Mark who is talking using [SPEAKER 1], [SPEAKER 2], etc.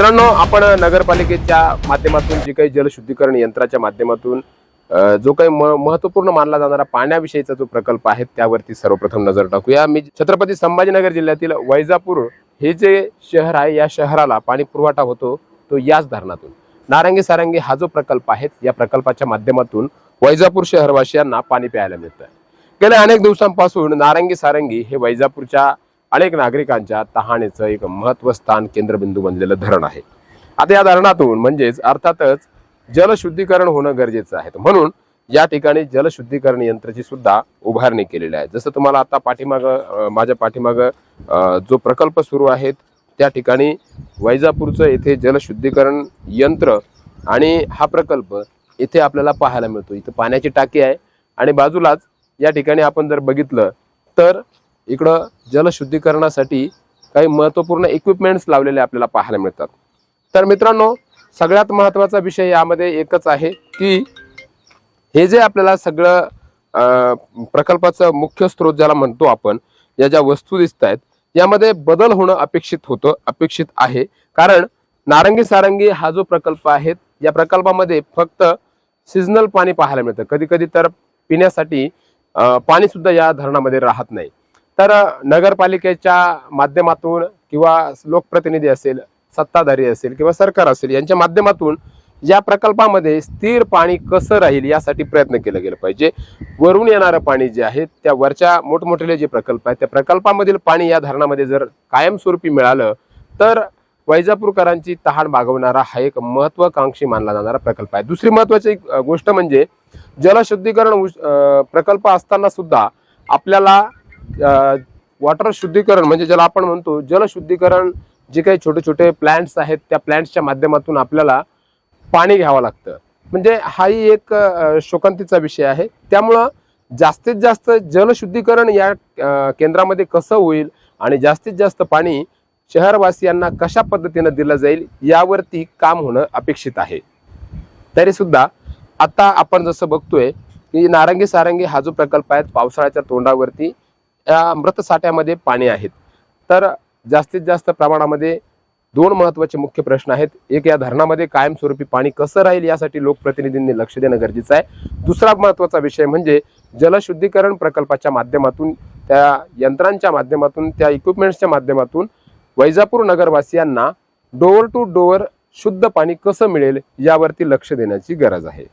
[SPEAKER 1] मित्रांनो आपण नगरपालिकेच्या माध्यमातून जी काही जलशुद्धीकरण यंत्राच्या माध्यमातून जो काही म- महत्त्वपूर्ण मानला जाणारा पाण्याविषयीचा जो प्रकल्प आहे त्यावरती सर्वप्रथम नजर टाकूया. मी छत्रपती संभाजीनगर जिल्ह्यातील वैजापूर हे जे शहर आहे या शहराला पाणी पुरवठा होतो तो याच धरणातून. नारंगी सारंगी हा जो प्रकल्प आहे या प्रकल्पाच्या माध्यमातून वैजापूर शहरवासियांना पाणी प्यायला मिळतं गेल्या अनेक दिवसांपासून नारंगी सारंगी हे वैजापूरच्या अनेक नागरिकांच्या तहानेचं एक महत्वस्थान केंद्रबिंदू बनलेलं धरण आहे. आता या धरणातून म्हणजेच अर्थातच जलशुद्धीकरण होणं गरजेचं आहे. म्हणून या ठिकाणी जलशुद्धीकरण यंत्राची सुद्धा उभारणी केलेली आहे. जसं तुम्हाला आता पाठीमाग माझ्या पाठीमाग जो प्रकल्प सुरू आहेत त्या ठिकाणी वैजापूरचं येथे जलशुद्धीकरण यंत्र आणि हा प्रकल्प इथे आपल्याला पाहायला मिळतो. इथं पाण्याची टाकी आहे आणि बाजूलाच या ठिकाणी आपण जर बघितलं तर इकडं जलशुद्धीकरणासाठी काही महत्त्वपूर्ण इक्विपमेंट्स लावलेले आपल्याला पाहायला मिळतात. तर मित्रांनो सगळ्यात महत्त्वाचा विषय यामध्ये एकच आहे की हे जे आपल्याला सगळं प्रकल्पाचं मुख्य स्रोत ज्याला म्हणतो आपण या ज्या वस्तू दिसत आहेत यामध्ये बदल होणं अपेक्षित होतं अपेक्षित आहे. कारण नारंगी सारंगी हा जो प्रकल्प आहे या प्रकल्पामध्ये फक्त सिजनल पाणी पाहायला मिळतं. कधी कधी तर पिण्यासाठी पाणी सुद्धा या धरणामध्ये राहत नाही. तर नगरपालिकेच्या माध्यमातून किंवा लोकप्रतिनिधी असेल सत्ताधारी असेल किंवा सरकार असेल यांच्या माध्यमातून या प्रकल्पामध्ये स्थिर पाणी कसं राहील यासाठी प्रयत्न केला गेला पाहिजे. वरून येणारं पाणी जे आहे त्या वरच्या मोठमोठे जे प्रकल्प आहेत त्या प्रकल्पामधील पाणी या धरणामध्ये जर कायमस्वरूपी मिळालं तर वैजापूरकरांची तहान भागवणारा हा एक महत्वाकांक्षी मानला जाणारा प्रकल्प आहे. दुसरी महत्वाची एक, गोष्ट म्हणजे जलशुद्धीकरण उश- प्रकल्प असताना सुद्धा आपल्याला वॉटर शुद्धीकरण म्हणजे ज्याला आपण म्हणतो जलशुद्धीकरण जे काही छोटे छोटे प्लॅन्ट्स आहेत त्या प्लॅन्ट्सच्या माध्यमातून आपल्याला पाणी घ्यावं लागतं. म्हणजे हाही एक शोकांतीचा विषय आहे. त्यामुळं जास्तीत जास्त जलशुद्धीकरण या केंद्रामध्ये कसं होईल आणि जास्तीत जास्त पाणी शहरवासियांना कशा पद्धतीनं दिलं जाईल यावरती काम होणं अपेक्षित आहे. तरीसुद्धा आता आपण जसं बघतोय की नारंगी सारंगी हा जो प्रकल्प आहे पावसाळ्याच्या तोंडावरती या मृतसाठ्यामध्ये पाणी आहेत. तर जास्तीत जास्त प्रमाणामध्ये दोन महत्त्वाचे मुख्य प्रश्न आहेत. एक या धरणामध्ये कायमस्वरूपी पाणी कसं राहील यासाठी लोकप्रतिनिधींनी लक्ष देणं गरजेचं आहे. दुसरा महत्त्वाचा विषय म्हणजे जलशुद्धीकरण प्रकल्पाच्या माध्यमातून त्या यंत्रांच्या माध्यमातून त्या इक्विपमेंट्सच्या माध्यमातून वैजापूर नगरवासियांना डोअर टू डोअर शुद्ध पाणी कसं मिळेल यावरती लक्ष देण्याची गरज आहे.